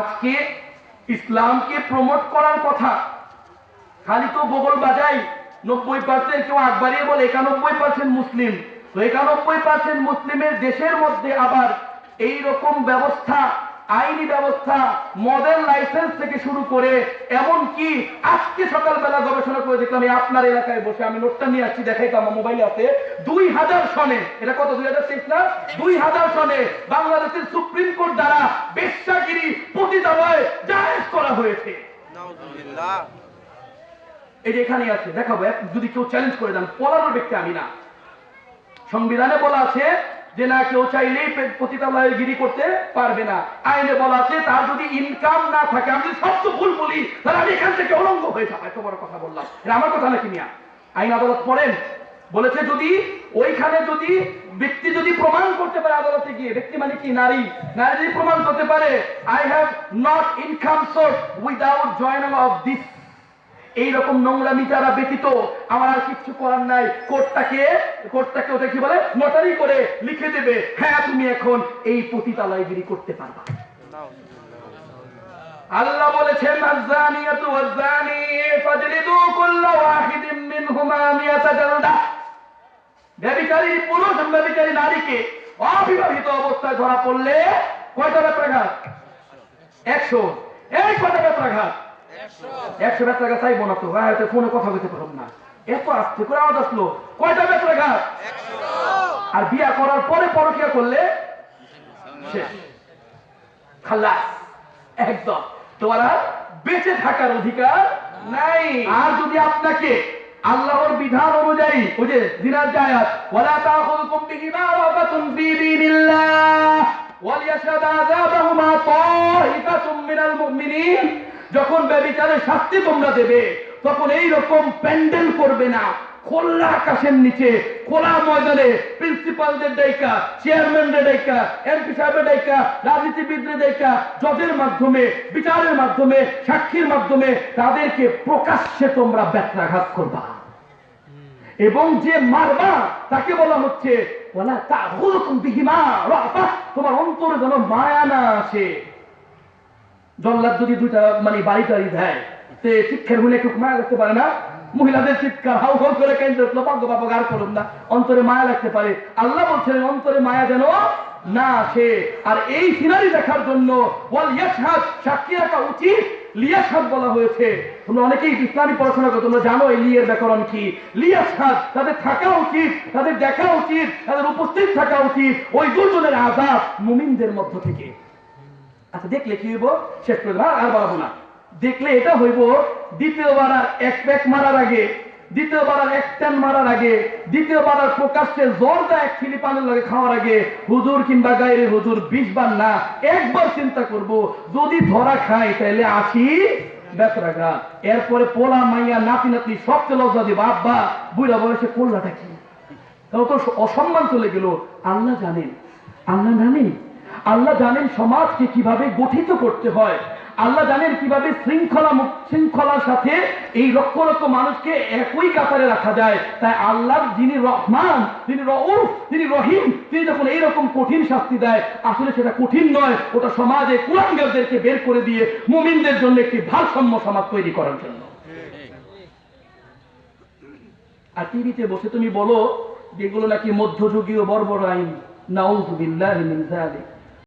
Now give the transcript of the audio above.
আজকে ইসলামকে প্রমোট করার কথা। খালি তো বগল বাজাই, নব্বই পার্সেন্ট কেউ আগ বাড়িয়ে বলে, একানব্বই পার্সেন্ট মুসলিম। তো একানব্বই পার্সেন্ট মুসলিমের দেশের মধ্যে আবার এই রকম ব্যবস্থা, আইনি ব্যবস্থা মডেল লাইসেন্স থেকে শুরু করে এমন কি আজকে সকালবেলা গবেষণা করে দেখলাম আপনার এলাকায় বসে আমি নোটটা নিয়ে আসছি দেখাই তো আমার মোবাইলে আছে, দুই হাজার সনে, এটা কত, দুই হাজার তেইশ না? দুই হাজার সনে বাংলাদেশের সুপ্রিম কোর্ট দ্বারা করা হয়েছে। এখানেই আছে দেখাবো যদি কেউ চ্যালেঞ্জ করে দেন পলানোর ব্যক্তি আমি না। সংবিধানে বলা আছে যে না কেউ চাইলেই পতিতালয়ে গিরি করতে পারবে না। আইনে বলা আছে তার যদি ইনকাম না থাকে আমি সব তো ভুল বলি তাহলে আমি এখান থেকে অলঙ্গ হয়ে যাব। এত বড় কথা বললাম। এটা আমার কথা নাকি মিয়া? আইন আদালত পড়েন? বলেছে যদি, ওইখানে যদি ব্যক্তি যদি প্রমাণ করতে পারে আদালতে গিয়ে, ব্যক্তি মানে কি? নারী। নারী যদি প্রমাণ করতে পারে I have not income source without joining of this এইরকম নোংরামি যারা ব্যতীত আমার আর কিচ্ছু করার নাই। কোর্টটাকে কোর্টটাকে ওটা কি বলে? নোটারি করে লিখে দেবে। হ্যাঁ তুমি এখন এই পতিতালয়গিরি করতে পারবা। আল্লাহ বলেছেন আযানিয়াতু ওয়াযানি ফাজলিদু কুল্লা ওয়াহিদিন মিনহুমা মিয়াতা জালদা। ব্যভিচারী পুরুষ এবং ব্যভিচারী নারীকে অবিবাহিত অবস্থায় ধরা পড়লে কয়টা বেত্রাঘাত একশো। এই কয়টা বেত্রাঘাত একশো। বেত্রাঘাত চাইব না তো। হ্যাঁ হয়তো ফোনে কথা বলতে পারব না। এত আস্তে করে আওয়াজ আসলো। কয়টা বেত্রাঘাত আর বিয়া করার পরে পরকিয়া করলে? শেষ খাল্লাস একদম। তোমার আর বেঁচে থাকার অধিকার নাই। আর যদি আপনাকে আল্লাহর বিধান অনুযায়ী ওই যে জায়াত ওয়ালা তাখুযুকুম বিহিমা রাফাতুন ফি দীনিল্লাহ, ওয়ালিয়াশহাদ আযাবাহুমা তাইফাতুম মিনাল মুমিনিন। যখন ব্যভিচারের শাস্তি তোমরা দেবে, তখন এই রকম প্যান্ডেল করবে না। খোলা আকাশের নিচে, খোলা ময়দানে প্রিন্সিপালদের ডাইকা চেয়ারম্যানদের ডাইকা এমপি সাহেবের ডাইকা রাজনীতিবিদদের ডাইকা জজের মাধ্যমে, বিচারের মাধ্যমে, সাক্ষীর মাধ্যমে তাদেরকে প্রকাশ্যে তোমরা ব্যত্রাঘাত করবা। এবং যে মারবা, তাকে বলা হচ্ছে তোমার অন্তরে যেন মায়া না আসে। জল্লাদ যদি দুইটা মানে বাড়ি টাড়ি দেয়, তে শিক্ষার মূলে একটু মায়া লাগতে পারে না। মহিলাদের চিৎকার হাউ হাউ করে কেন্দ্র করুন না। অন্তরে মায়া লাগতে পারে। আল্লাহ অন্তরে মায়া যেন না আসে। আর এই সিনারি দেখার জন্য সাক্ষী রাখা উচিত লিয়াসাদ বলা হয়েছে। তোমরা অনেকেই ইসলামী পড়াশোনা তোমরা জানো এই লিয়ের ব্যাকরণ কি। লিয়াসাদ তাদের থাকা উচিত, তাদের দেখা উচিত, তাদের উপস্থিত থাকা উচিত। ওই দুজনের আজাদ মুমিনদের মধ্য থেকে। আচ্ছা দেখলে কি হইব? শেষ করে আর বাড়াবো না। দেখলে এটা হইব, দ্বিতীয়বার আর এক প্যাক মারার আগে দ্বিতীয়বার আর এক টান মারার আগে দ্বিতীয়বার আর প্রকাশ্যে জর্দা এক ছিলি পানের লাগে খাওয়ার আগে, হুজুর কিংবা গায়ের হুজুর বিশ বার না, একবার চিন্তা করব, যদি ধরা খাই তাহলে আসি বেতরাগা এরপরে পোলা, মাইয়া, নাতি নাতি সবকে লজ্জা দিব, আব্বা বুড়া বয়সে কোল্লাটা কি? তাও তো অসম্মান চলে গেল। আল্লাহ জানেন আল্লাহ জানেন আল্লাহ জানেন সমাজকে কীভাবে গঠিত করতে হয়। আল্লাহ জানেন কীভাবে শৃঙ্খলা শৃঙ্খলার সাথে এই লক্ষ লক্ষ মানুষকে একই কাতারে রাখা যায়। তাই আল্লাহ যিনি রহমান যিনি রউফ, তিনি রহিম, তিনি যখন এইরকম কঠিন শাস্তি দেয়, আসলে সেটা কঠিন নয়, ওটা সমাজে কুলাঙ্গারদেরকে বের করে দিয়ে মুমিনদের জন্য একটি ভারসাম্য সমাজ তৈরি করার জন্য। আর টিভিতে বসে তুমি বলো, যেগুলো নাকি মধ্যযুগীয় বর্বর আইন, নাউজুবিল্লাহি মিন যালিক।